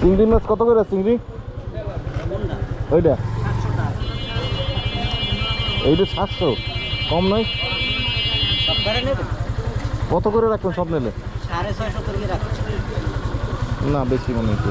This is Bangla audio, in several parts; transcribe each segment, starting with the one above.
চিংড়ি মাছ কত করে চিংড়ি? ওইটা? এইটা সাতশো। কম নয়? কত করে রাখবেন সব নিলে? না বেশি মনে হচ্ছে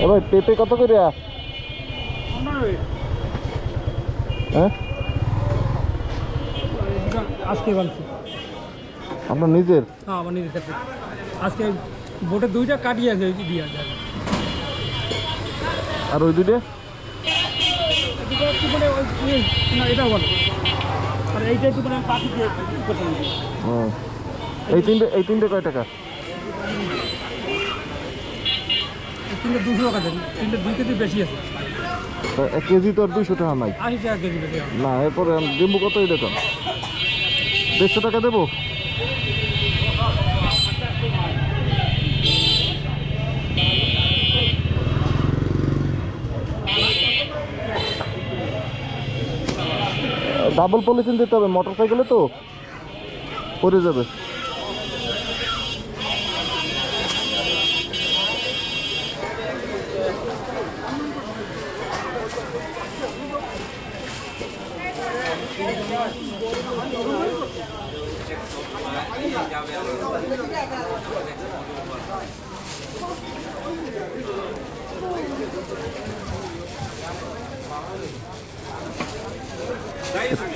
ভাই পেঁপে কত করে? হ্যাঁ? আজকে বানছি। আপনার নিজের? হ্যাঁ আমার নিজের ক্ষেত্রে আজকে বোটে দুইটা কাটিয়ে আছে দিয়ে আর ওই দুইটা? এটা মানে আর এইটা একটু পাখি দিয়ে এই তিনটে এই তিনটে কয় টাকা এই তিনটে দুশো টাকা দেন তিনটে দুই কেজি বেশি আছে। তা এক কেজি তো আর দুইশো টাকা নাই। আশি টাকা কেজি বেশি না এরপরে ডিম্বু কত এটা তো দেড়শো টাকা দেবো? ডাবল পলিথিন দিতে হবে মোটর সাইকেলে তো? পড়ে যাবে।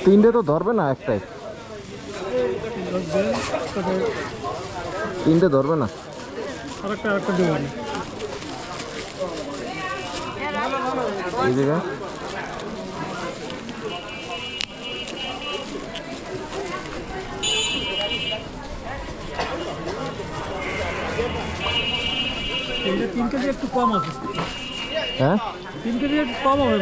তিনটে তো ধরবে না একটাই। তিনটে ধরবে না। আরেকটা আরেকটা দেবো এই জায়গায় তিন কেজি একটু কম আছে। হ্যাঁ? তিন কেজি একটু কম হবে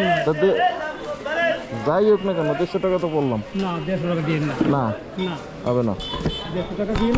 যাই হোক না কেন দেড়শো টাকা তো বললাম। না দেড়শো টাকা দিয়ে না। হবে না। দেড়শো টাকা দিয়ে